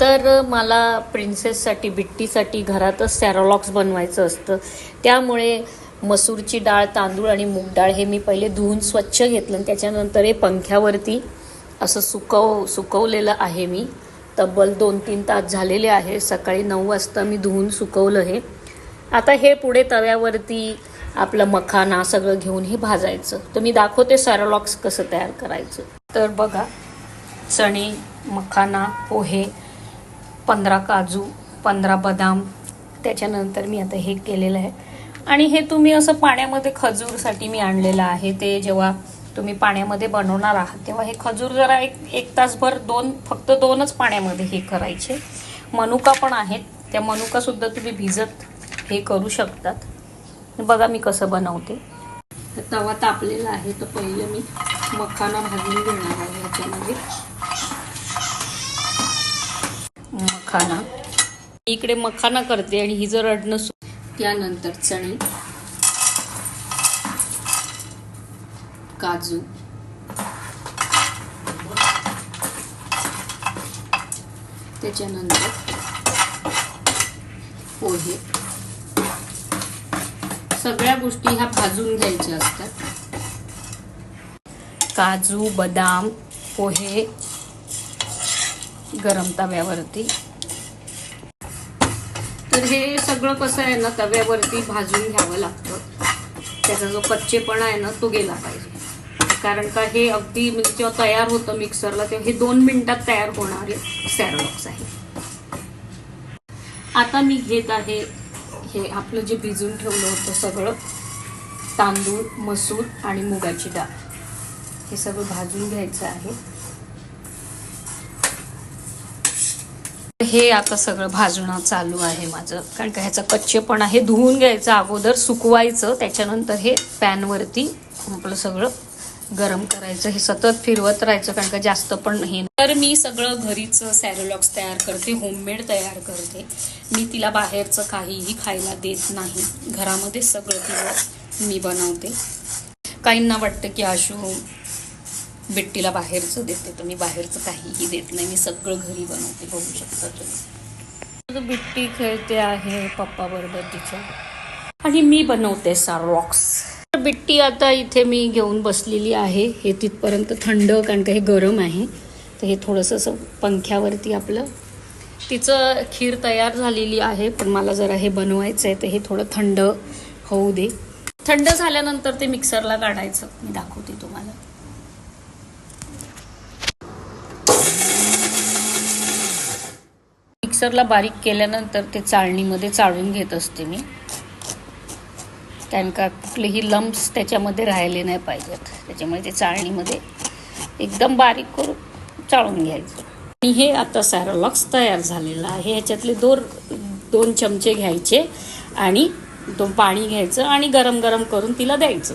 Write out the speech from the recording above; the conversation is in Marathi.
तर मला प्रिन्सेससाठी बिट्टीसाठी घरातच सॅरोलॉक्स बनवायचं असतं. त्यामुळे मसूरची डाळ तांदूळ आणि मूग डाळ हे मी पहिले धुवून स्वच्छ घेतलं आणि त्याच्यानंतर हे पंख्यावरती असं सुकव सुकवलेलं आहे मी. तब्बल दोन तीन तास झालेले आहे. सकाळी नऊ वाजता मी धुवून सुकवलं हे. आता हे पुढे तव्यावरती आपलं मखाना सगळं घेऊन हे भाजायचं. तर मी दाखवते सॅरोलॉक्स कसं तयार करायचं. तर बघा चणे मखाना पोहे पंधरा काजू पंधरा बदाम त्याच्यानंतर मी आता हे केलेलं आहे. आणि हे तुम्ही असं पाण्यामध्ये खजूरसाठी मी आणलेलं आहे. ते जेव्हा तुम्ही पाण्यामध्ये बनवणार आहात तेव्हा हे खजूर जरा एक एक तासभर दोन फक्त दोनच पाण्यामध्ये हे करायचे. मनुका पण आहेत. त्या मनुकासुद्धा तुम्ही भिजत हे करू शकतात. बघा मी कसं बनवते. तवा तापलेला आहे. तर पहिले मी मखाना भाजून घेणार आहे. ह्याच्यामध्ये मखाना. इकडे मखाना करते आणि ही जर रडणं त्यानंतर चणे. काजू. त्याच्यानंतर पोहे. सगळ्या गोष्टी ह्या भाजून घ्यायच्या असतात. काजू बदाम पोहे गरम तव्यावरती. तर हे सगळं कसं आहे ना तव्यावरती भाजून घ्यावं लागतं. त्याचा जो कच्चेपणा आहे ना तो गेला पाहिजे. कारण का हे अगदी म्हणजे जेव्हा तयार होतं मिक्सरला तेव्हा हे दोन मिनिटात तयार होणारे सॅरलॉक्स आहे. आता मी घेत आहे हे आपलं जे भिजून ठेवलं होतं सगळं तांदूळ मसूर आणि मुगाची डाळ. हे सगळं भाजून घ्यायचं आहे. हे आता सगळं भाजणं चालू आहे माझं. कारण का ह्याचं कच्चेपणा आहे धुवून घ्यायचं अगोदर सुकवायचं त्याच्यानंतर हे पॅनवरती आपलं सगळं गरम करायचं. हे सतत फिरवत राहायचं कारण का जास्त पण हे तर मी सगळं घरीच सॅरोलॉक्स तयार करते होममेड तयार करते. मी तिला बाहेरचं काहीही खायला देत नाही. घरामध्ये सगळं तिला मी बनवते. काहींना वाटतं की आशू बिट्टीला बाहेरचं देते तर मी बाहेरचं काहीही देत नाही. मी सगळं घरी बनवते बघू शकता तुम्ही. बिट्टी खेळते आहे पप्पा बरोबर तिच्या आणि मी बनवते सारॉक्स बिट्टी आता इथे मी घेऊन बसलेली आहे. हे तिथपर्यंत थंड कारण का हे गरम आहे. तर हे थोडंसं असं पंख्यावरती आपलं तिचं खीर तयार झालेली आहे. पण मला जरा हे बनवायचं आहे तर हे थोडं थंड होऊ दे. थंड झाल्यानंतर ते मिक्सरला काढायचं. मी दाखवते तुम्हाला. मिक्सरला बारीक केल्यानंतर ते चाळणीमध्ये चाळून घेत असते मी. कारण का कुठलेही लम्प्स त्याच्यामध्ये राहिले नाही पाहिजेत. त्याच्यामुळे ते चाळणीमध्ये एकदम बारीक करून चाळून घ्यायचं. आणि हे आता सॅरोलॉक्स तयार झालेलं आहे. ह्याच्यातले दोन दोन चमचे घ्यायचे आणि तो पाणी घ्यायचं आणि गरम गरम करून तिला द्यायचं.